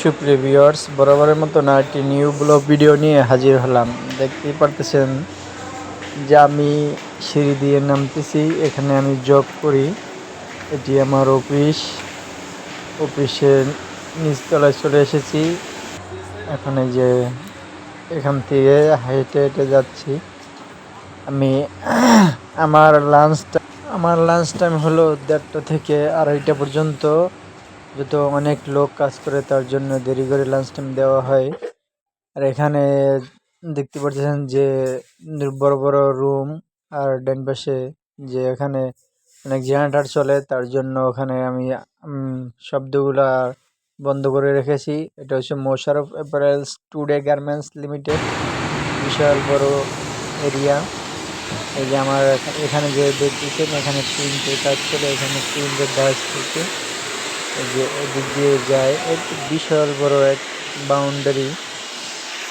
সুপ্রিয় ভিউয়ার্স, বরাবরের মতো না, একটি নিউ ব্লগ ভিডিও নিয়ে হাজির হলাম। দেখতেই পারতেছেন যে আমি সিঁড়ি দিয়ে নামতেছি, এখানে আমি জব করি। এটি আমার অফিস। অফিসের নিচতলায় চলে এসেছি। এখন যে এখান থেকে হেঁটে হেঁটে যাচ্ছি। আমি আমার লাঞ্চ আমার লাঞ্চ টাইম হলো দেড়টা থেকে আড়াইটা পর্যন্ত। যত অনেক লোক কাজ করে, তার জন্য দেরি করে লাঞ্চ টাইম দেওয়া হয়। আর এখানে দেখতে পাচ্ছেন যে বড় বড় রুম আর ডান পাশে যে এখানে অনেক জেনারেটার চলে, তার জন্য ওখানে আমি শব্দগুলা বন্ধ করে রেখেছি। এটা হচ্ছে Mosharaf apparels today garments limited বিশাল বড় এরিয়া এই যে আমার এখানে যে দেখতেছেন এখানে প্রিন্টের কাজ চলে, এখানে প্রিন্টের কাজ থেকে। যে এদিক দিয়ে যায় এক বিশাল বড় এক বাউন্ডারি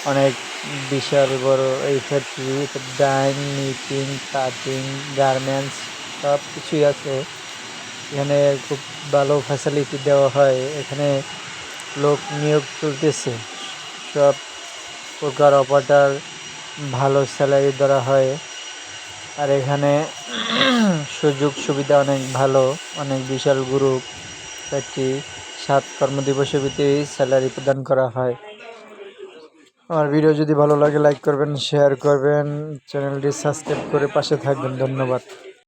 অনেক বিশাল বড় এই factory dyeing knitting cutting garments সব কিছুই আছে। এখানে খুব ভালো ফ্যাসিলিটি দেওয়া হয়। এখানে লোক নিয়োগ চলতেছে। সব প্রকার অপারেটার ভালো স্যালারি ধরা হয়। আর এখানে সুযোগ সুবিধা অনেক ভালো, অনেক বিশাল গ্রুপ একটি সাত কর্মদিবসের ভিতরে স্যালারি প্রদান করা হয়। আমার ভিডিও যদি ভালো লাগে, লাইক করবেন, শেয়ার করবেন। চ্যানেলটি সাবস্ক্রাইব করে পাশে থাকবেন। ধন্যবাদ।